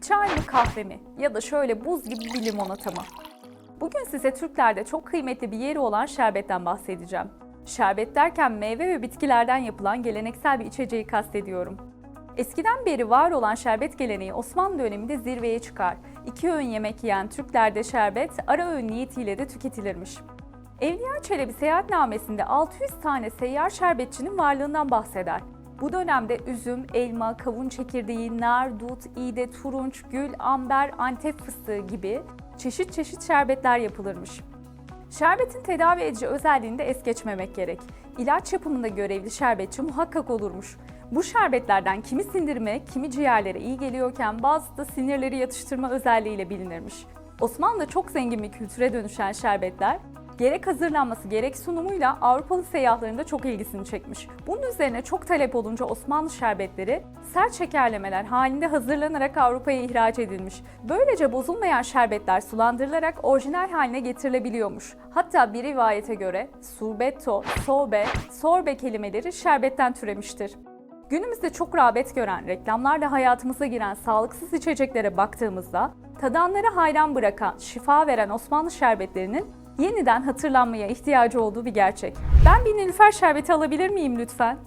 Çay mı kahve mi? Ya da şöyle buz gibi bir limonata mı? Bugün size Türklerde çok kıymetli bir yeri olan şerbetten bahsedeceğim. Şerbet derken meyve ve bitkilerden yapılan geleneksel bir içeceği kastediyorum. Eskiden beri var olan şerbet geleneği Osmanlı döneminde zirveye çıkar. İki öğün yemek yiyen Türklerde şerbet ara öğün niyetiyle de tüketilirmiş. Evliya Çelebi seyahatnamesinde 600 tane seyyar şerbetçinin varlığından bahseder. Bu dönemde üzüm, elma, kavun çekirdeği, nar, dut, iğde, turunç, gül, amber, antep fıstığı gibi çeşit çeşit şerbetler yapılırmış. Şerbetin tedavi edici özelliğini de es geçmemek gerek. İlaç yapımında görevli şerbetçi muhakkak olurmuş. Bu şerbetlerden kimi sindirime, kimi ciğerlere iyi geliyorken bazısı da sinirleri yatıştırma özelliğiyle bilinirmiş. Osmanlı'da çok zengin bir kültüre dönüşen şerbetler, gerek hazırlanması gerek sunumuyla Avrupalı seyyahların çok ilgisini çekmiş. Bunun üzerine çok talep olunca Osmanlı şerbetleri sert şekerlemeler halinde hazırlanarak Avrupa'ya ihraç edilmiş. Böylece bozulmayan şerbetler sulandırılarak orijinal haline getirilebiliyormuş. Hatta bir rivayete göre surbetto, sobe, sorbe kelimeleri şerbetten türemiştir. Günümüzde çok rağbet gören, reklamlarla hayatımıza giren sağlıksız içeceklere baktığımızda tadanları hayran bırakan, şifa veren Osmanlı şerbetlerinin yeniden hatırlanmaya ihtiyacı olduğu bir gerçek. Ben bir Nilüfer şerbeti alabilir miyim lütfen?